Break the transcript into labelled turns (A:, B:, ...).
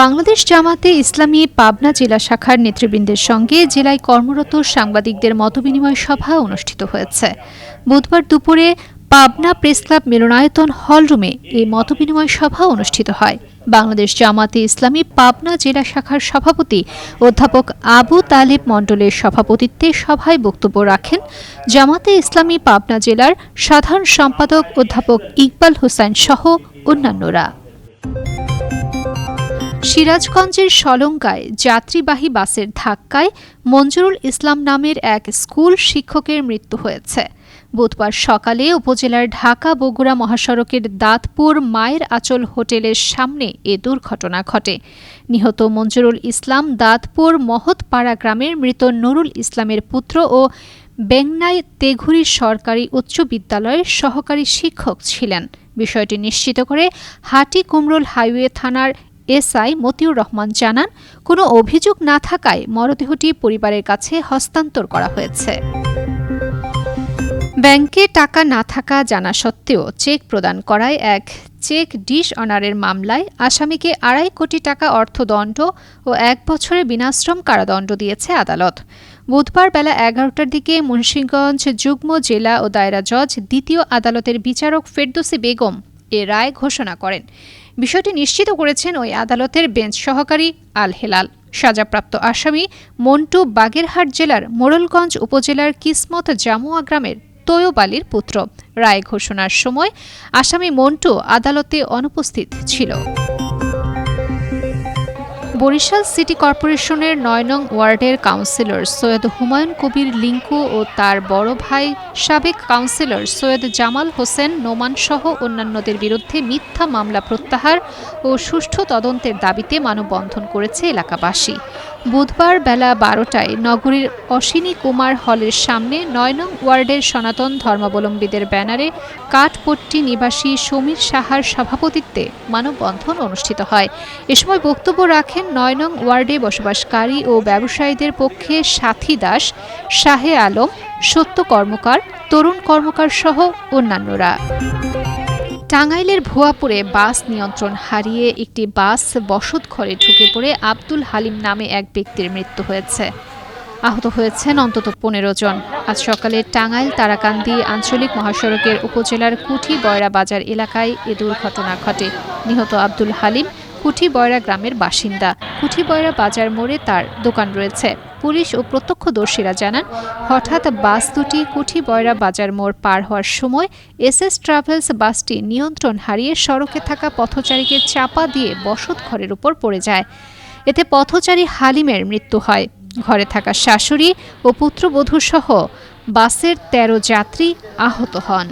A: বাংলাদেশ জামাতে ইসলামী পাবনা জেলা শাখার নেতৃবৃন্দের সঙ্গে জেলায় কর্মরত সাংবাদিকদের মতবিনিময় সভা অনুষ্ঠিত হয়েছে। বুধবার দুপুরে পাবনা প্রেস ক্লাব মিলনায়তন হলরুমে এই মতবিনিময় সভা অনুষ্ঠিত হয়। বাংলাদেশ জামাতে ইসলামী পাবনা জেলা শাখার সভাপতি অধ্যাপক আবু তালেব মণ্ডলের সভাপতিত্বে সভায় বক্তব্য রাখেন জামাতে ইসলামী পাবনা জেলার সাধারণ সম্পাদক অধ্যাপক ইকবাল হোসেন সহ অন্যান্যরা। সিরাজগঞ্জের সলঙ্কায় যাত্রীবাহী বাসের ধাক্কায় মঞ্জুরুল ইসলাম নামের এক স্কুল শিক্ষকের মৃত্যু হয়েছে। বুধবার সকালে উপজেলার ঢাকা বগুড়া মহাসড়কের দাঁতপুর মায়ের আচল হোটেলের সামনে এ দুর্ঘটনা ঘটে। নিহত মঞ্জুরুল ইসলাম দাঁতপুর মহৎপাড়া গ্রামের মৃত নুরুল ইসলামের পুত্র ও বেংনাই তেঘুরি সরকারি উচ্চ বিদ্যালয়ের সহকারী শিক্ষক ছিলেন। বিষয়টি নিশ্চিত করে হাটি কুমরুল হাইওয়ে থানার এসআই মতিউর রহমান জানান, কোনো অভিযোগ না থাকায় মরদেহটি পরিবারের কাছে হস্তান্তর করা হয়েছে। ব্যাংকে টাকা না থাকা জানা সত্ত্বেও চেক প্রদান করায় এক চেক ডিশ অনারের মামলায় আসামিকে আড়াই কোটি টাকা অর্থদণ্ড ও এক বছরের বিনাশ্রম কারাদণ্ড দিয়েছে আদালত। বুধবার বেলা এগারোটার দিকে মুন্সিগঞ্জ যুগ্ম জেলা ও দায়রা জজ দ্বিতীয় আদালতের বিচারক ফেরদৌসি বেগম এ রায় ঘোষণা করেন। বিষয়টি নিশ্চিত করেছেন ওই আদালতের বেঞ্চ সহকারী আল হেলাল সাজাপ্রাপ্ত আসামি মন্টু বাগেরহাট জেলার মোড়লগঞ্জ উপজেলার কিসমত জামুয়া গ্রামের তৈয়ব আলীর পুত্র। রায় ঘোষণার সময় আসামি মন্টু আদালতে অনুপস্থিত ছিল। বরিশাল সিটি কর্পোরেশনের নয় নং ওয়ার্ডের কাউন্সিলর সৈয়দ হুমায়ুন কবির লিঙ্কু ও তার বড় ভাই সাবেক কাউন্সিলর সৈয়দ জামাল হোসেন নোমান সহ অন্যান্যদের বিরুদ্ধে মিথ্যা মামলা প্রত্যাহার ও সুষ্ঠু তদন্তের দাবিতে মানববন্ধন করেছে এলাকাবাসী। বুধবার বেলা বারোটায় নগরীর অশ্বিনী কুমার হলের সামনে নয় নং ওয়ার্ডের সনাতন ধর্মাবলম্বীদের ব্যানারে কাঠপট্টি নিবাসী সমীর সাহার সভাপতিত্বে মানববন্ধন অনুষ্ঠিত হয়। এ সময় বক্তব্য রাখেন নয় নং ওয়ার্ডে বসবাসকারী ও ব্যবসায়ীদের পক্ষে সাথী দাস, শাহে আলম, সত্য কর্মকার, তরুণ কর্মকার সহ অন্যান্যরা। টাঙ্গাইলের ভুয়াপুরে বাস নিয়ন্ত্রণ হারিয়ে একটি বাস বসত ঘরে ঢুকে পড়ে আব্দুল হালিম নামে এক ব্যক্তির মৃত্যু হয়েছে। আহত হয়েছেন অন্তত পনেরো জন। আজ সকালে টাঙ্গাইল তারাকান্দি আঞ্চলিক মহাসড়কের উপজেলার কুঠি বয়রা বাজার এলাকায় এ দুর্ঘটনা ঘটে। নিহত আব্দুল হালিম কুঠি বয়রা গ্রামের বাসিন্দা। কুঠি বয়রা বাজার মোড়ে তার দোকান রয়েছে। পুলিশ ও প্রত্যক্ষদর্শীরা জানান, হঠাৎ বাস দুটি কুঠি বয়রা বাজার মোড় পার হওয়ার সময় এসএস ট্রাভেলস বাসটি নিয়ন্ত্রণ হারিয়ে সড়কে থাকা পথচারীকে চাপা দিয়ে বসত ঘরের উপর পড়ে যায়। এতে পথচারী হালিমের মৃত্যু হয়। ঘরে থাকা শাশুড়ি ও পুত্রবধূ সহ বাসের ১৩ যাত্রী আহত হন।